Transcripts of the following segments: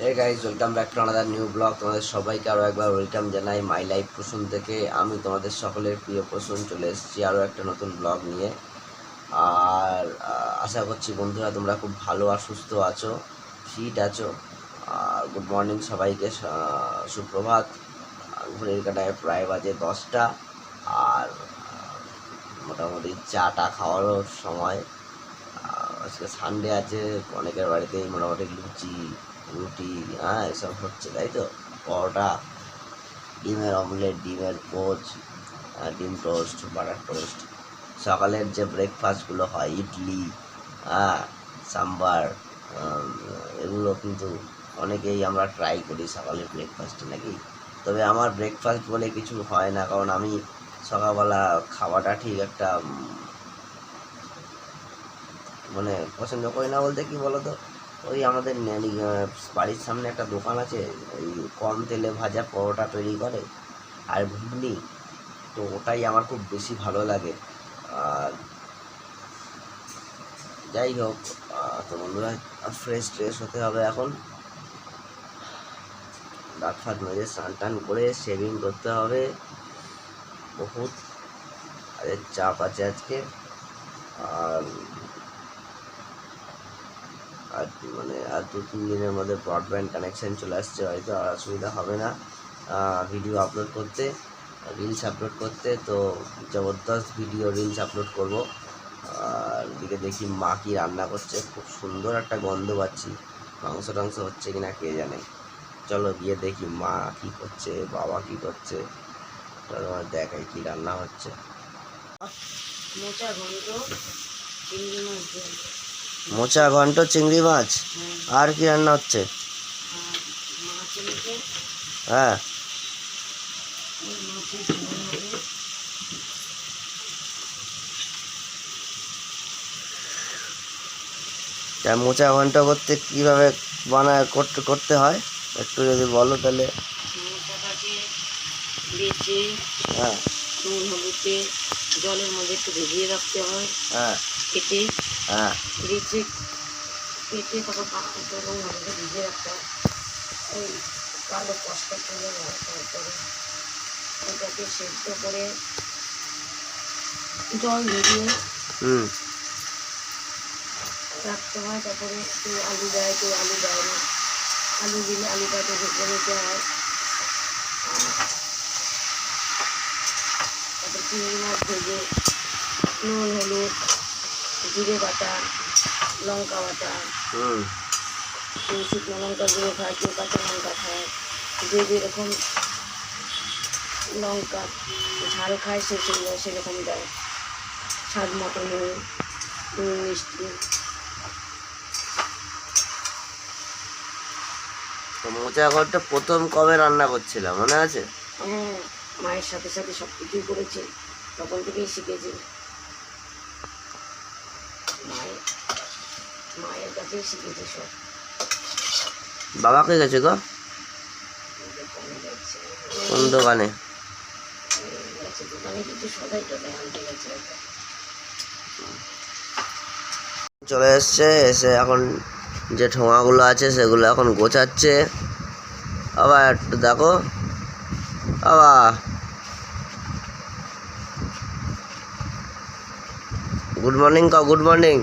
Hey guys welcome back to another new vlog তোমাদের সবাইকে আরও একবার ওয়েলকাম জানাই মাই লাইফ পোষণ থেকে। আমি তোমাদের সকলের প্রিয় পোষণ চলে এসেছি আরও একটা নতুন ব্লগ নিয়ে। আর আশা করছি বন্ধুরা তোমরা খুব ভালো আর সুস্থ আছো ফিট আছো। আর গুড মর্নিং সবাইকে সুপ্রভাত। ঘড়ির কাটায় প্রায় বাজে দশটা। আর মোটামুটি চাটা খাওয়ারও সময়। আজকে সানডে আছে, অনেকের বাড়িতেই মোটামুটি লুচি রুটি হ্যাঁ এসব হচ্ছে তাই তো? পরোটা ডিমের অমলেট ডিমের আহ, ডিম টোস্ট বাটার টোস্ট। সকালের যে ব্রেকফাস্টগুলো হয় ইডলি হ্যাঁ সাম্বার এগুলো কিন্তু অনেকেই আমরা ট্রাই করি সকালের ব্রেকফাস্টে নাকি। তবে আমার ব্রেকফাস্ট বলে কিছু হয় না কারণ আমি সকালবেলা খাওয়াটা ঠিক একটা মানে পছন্দ করি না বলতে কি বলতো? ওই আমাদের বাড়ির সামনে একটা দোকান আছে, ওই কম তেলে ভাজা পরোটা তৈরি করে আর ঘুগনি। তো ওটাই আমার খুব বেশি ভালো লাগে। আর যাই হোক তো বন্ধুরা ফ্রেশ ট্রেশ হতে হবে এখন। দাঁত ফাত মেজে স্নান টান করে শেভিং করতে হবে। বহুত চাপ আছে আজকে। আর আর মানে আর দু, তিন দিনের মধ্যে ব্রডব্যান্ড কানেকশান চলে আসছে, হয়তো আর অসুবিধা হবে না। ভিডিও আপলোড করতে রিলস আপলোড করতে, তো জবরদস্ত ভিডিও রিলস আপলোড করব। আর দিকে দেখি মা কি রান্না করছে, খুব সুন্দর একটা গন্ধ পাচ্ছি। মাংস টাংস হচ্ছে কিনা কে জানে। চলো গিয়ে দেখি মা কি করছে, বাবা কি করছে। চলো দেখাই কি রান্না হচ্ছে। মোচা ঘন্ট চিংড়ি মাছ মোচা ঘন্ট চিংড়ি মাছ আর কি রান্না হচ্ছে? হ্যাঁ। তা মোচা ঘন্ট করতে কীভাবে বানায় করতে করতে হয়? একটু যদি বলো তাহলে। হ্যাঁ। নুন হলুদে জলের মধ্যে একটু ভিজিয়ে রাখতে হয়। হ্যাঁ। কেটে হ্যাঁ। বেচে কেটে তারপর পাকা নুন হলুদে ভিজিয়ে রাখতে হয় ওই কালো কষ্ট করে তারপরে। ওটাকে সেদ্ধ করে জল হুম। রাখতে হয় তারপরে একটু আলু দেয় কেউ আলু দেয় না। আলু দিলে আলুটাকে ভেজে নিতে হয়। তারপর চিংড়ি মাছ ভেজে নুন হলুদ জিরে বাটা লঙ্কা বাটা হুম। কেউ শুকনো লঙ্কা দিয়ে খায় কেউ কাঁচা লঙ্কা খায় যে যেরকম লঙ্কা ঝাল খায় সে সেগুলো সেরকম দেয়। স্বাদ মতো নুন নুন মিষ্টি। তো মোচা ঘন্ট প্রথম কবে রান্না করছিলাম মনে আছে? হ্যাঁ মায়ের সাথে সাথে সব কিছুই করেছে তখন থেকেই শিখেছে মায়ের মায়ের কাছেই সব বাবাকে গেছে গো? কোন দোকানে? চলে এসছে, এসে এখন যে ঠোঙাগুলো আছে সেগুলো এখন গোছাচ্ছে। আবার একটু দেখো। বাবা। গুড মর্নিং কও গুড মর্নিং।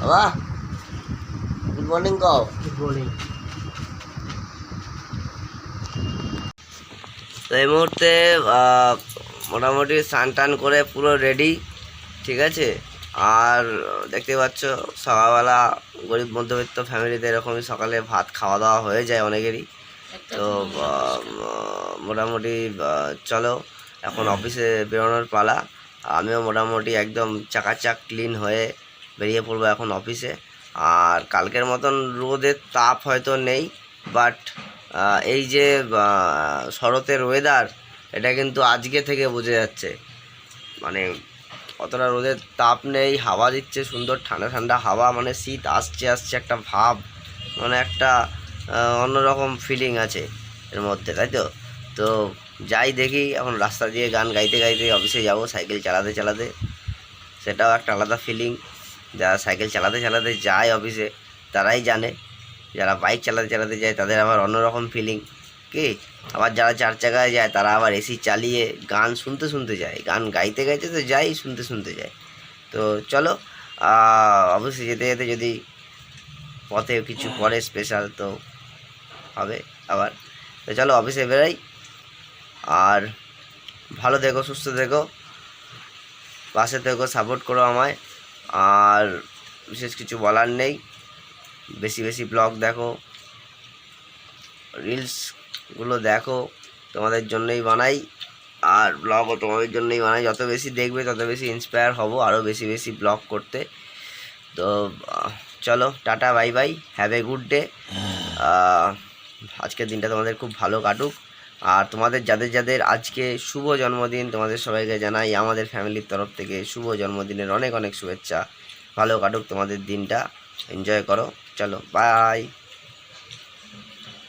বাবা গুড মর্নিং কও। তো এই মুহূর্তে মোটামুটি স্নান টান করে পুরো রেডি ঠিক আছে? আর দেখতে পাচ্ছ সকালবেলা গরিব মধ্যবিত্ত ফ্যামিলিতে এরকমই সকালে ভাত খাওয়া দাওয়া হয়ে যায় অনেকেরই। তো মোটামুটি চলো এখন অফিসে বেরোনোর পালা। আমিও মোটামুটি একদম চাকাচাক ক্লিন হয়ে বেরিয়ে পড়ব এখন অফিসে আর কালকের মতন রোদের তাপ হয়তো নেই বাট এই যে শরতের ওয়েদার এটা কিন্তু আজকে থেকে বোঝা যাচ্ছে। মানে অতটা রোদের তাপ নেই, হাওয়া দিচ্ছে, সুন্দর ঠান্ডা ঠান্ডা হাওয়া মানে শীত আসছে আসছে একটা ভাব মানে একটা অন্যরকম ফিলিং আছে এর মধ্যে, তাই তো? তো যাই দেখি, এখন রাস্তা দিয়ে গান গাইতে গাইতে অফিসে যাব সাইকেল চালাতে চালাতে। সেটাও একটা আলাদা ফিলিং যারা সাইকেল চালাতে চালাতে যায় অফিসে, তারাই জানে। যারা বাইক চালাতে চালাতে যায়, তাদের আবার অন্যরকম ফিলিং কি? আবার যারা চার চাকায় যায়, তারা আবার এসি চালিয়ে গান শুনতে শুনতে যায়। গান গাইতে গাইতে তো যাই শুনতে শুনতে যায়। তো চলো অবশ্যই যেতে যেতে যদি পথে কিছু পরে স্পেশাল তো হবে আবার। তো চলো অফিসে বেরাই। আর ভালো থেকো, সুস্থ থেকো। পাশে থেকো সাপোর্ট করো আমায়। আর বিশেষ কিছু বলার নেই। বেশি বেশি ব্লগ দেখো রিলসগুলো দেখো, তোমাদের জন্যই বানাই। আর ব্লগও তোমাদের জন্যই বানাই। যত বেশি দেখবে, তত বেশি ইন্সপায়ার হব আরও বেশি বেশি ব্লগ করতে। তো, চলো, tata bye bye have a good day আজকের দিনটা তোমাদের খুব ভালো কাটুক। আর তোমাদের যাদের যাদের আজকে শুভ জন্মদিন, তোমাদের সবাইকে জানাই আমাদের ফ্যামিলির তরফ থেকে শুভ জন্মদিনের অনেক অনেক শুভেচ্ছা। ভালো কাটুক তোমাদের দিনটা। এনজয় করো। চলো বাই